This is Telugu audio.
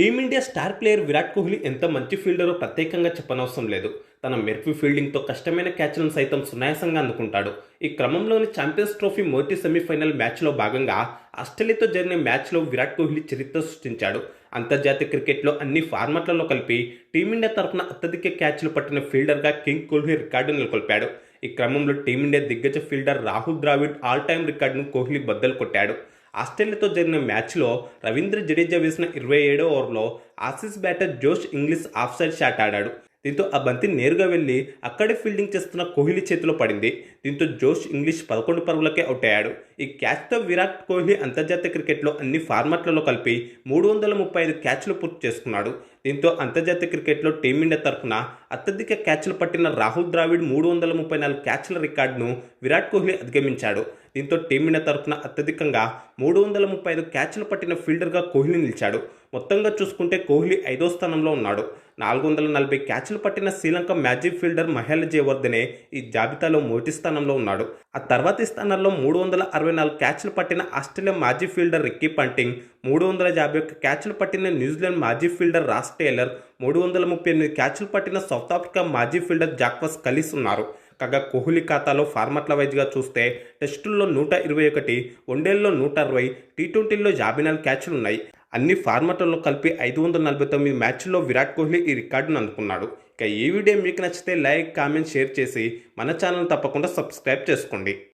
Team India star player Virat Kohli ఎంత మంచి ఫీల్డరో ప్రత్యేకంగా చెప్పనవసరం లేదు. తన మెరుపు ఫీల్డింగ్తో కష్టమైన క్యాచ్లను సైతం సునాయాసంగా అందుకుంటాడు. ఈ క్రమంలోని ఛాంపియన్స్ ట్రోఫీ మొదటి సెమీఫైనల్ మ్యాచ్లో భాగంగా ఆస్ట్రేలియాతో జరిగిన మ్యాచ్లో విరాట్ కోహ్లీ చరిత్ర సృష్టించాడు. అంతర్జాతీయ క్రికెట్లో అన్ని ఫార్మాట్లలో కలిపి టీమిండియా తరఫున అత్యధిక క్యాచ్లు పట్టిన ఫీల్డర్గా కింగ్ కోహ్లీ రికార్డు నెలకొల్పాడు. ఈ క్రమంలో టీమిండియా దిగ్గజ fielder Rahul Dravid all time రికార్డును కోహ్లీ బద్దలు కొట్టాడు. ఆస్ట్రేలియాతో జరిగిన మ్యాచ్లో రవీంద్ర జడేజా వేసిన ఇరవై ఏడో ఓవర్లో Aussies batter Josh Inglis off side shot ఆడాడు. దీంతో ఆ బంతి నేరుగా వెళ్ళి అక్కడే ఫీల్డింగ్ చేస్తున్న కోహ్లీ చేతిలో పడింది. దీంతో జోష్ ఇంగ్లీష్ పదకొండు పరుగులకే అవుట్ అయ్యాడు. ఈ క్యాచ్తో విరాట్ కోహ్లీ అంతర్జాతీయ క్రికెట్లో అన్ని ఫార్మాట్లలో కలిపి మూడు వందల ముప్పై ఐదు క్యాచ్లు పూర్తి చేసుకున్నాడు. దీంతో అంతర్జాతీయ క్రికెట్లో టీమిండియా తరఫున అత్యధిక క్యాచ్లు పట్టిన రాహుల్ ద్రావిడ్ మూడు వందల ముప్పై నాలుగు క్యాచ్ల రికార్డును విరాట్ కోహ్లీ అధిగమించాడు. దీంతో టీమిండియా తరఫున అత్యధికంగా మూడు వందల ముప్పై ఐదు క్యాచ్లు పట్టిన ఫీల్డర్గా కోహ్లీ నిలిచాడు. మొత్తంగా చూసుకుంటే కోహ్లీ ఐదో స్థానంలో ఉన్నాడు. నాలుగు వందల నలభై క్యాచ్లు పట్టిన శ్రీలంక మ్యాజిక్ ఫీల్డర్ మహేల్ జయవర్ధనే ఈ జాబితాలో మొదటి స్థానంలో ఉన్నాడు. ఆ తర్వాతి స్థానంలో మూడు వందల అరవై నాలుగు క్యాచ్లు పట్టిన ఆస్ట్రేలియా మాజీ ఫీల్డర్ రిక్కీ పంటింగ్ మూడు వందల యాభై ఒక్క క్యాచ్లు పట్టిన న్యూజిలాండ్ మాజీ ఫీల్డర్ రాస్ టేలర్ మూడు వందల ముప్పై ఎనిమిది క్యాచ్లు పట్టిన సౌత్ ఆఫ్రికా మాజీ ఫీల్డర్ జాక్వస్ కలిసి ఉన్నారు. కాగా కోహ్లీ ఖాతాలో ఫార్మాట్ల వైజ్గా చూస్తే టెస్టుల్లో నూట ఇరవై ఒకటి వన్డేల్లో నూట అరవై టీ ట్వంటీల్లో యాభై నాలుగు క్యాచ్లు ఉన్నాయి. అన్ని ఫార్మాట్లలో కలిపి ఐదు వందల నలభై తొమ్మిది మ్యాచ్ల్లో విరాట్ కోహ్లీ ఈ రికార్డును అందుకున్నాడు. ఇక ఈ వీడియో మీకు నచ్చితే లైక్ కామెంట్ షేర్ చేసి మన ఛానల్ తప్పకుండా సబ్స్క్రైబ్ చేసుకోండి.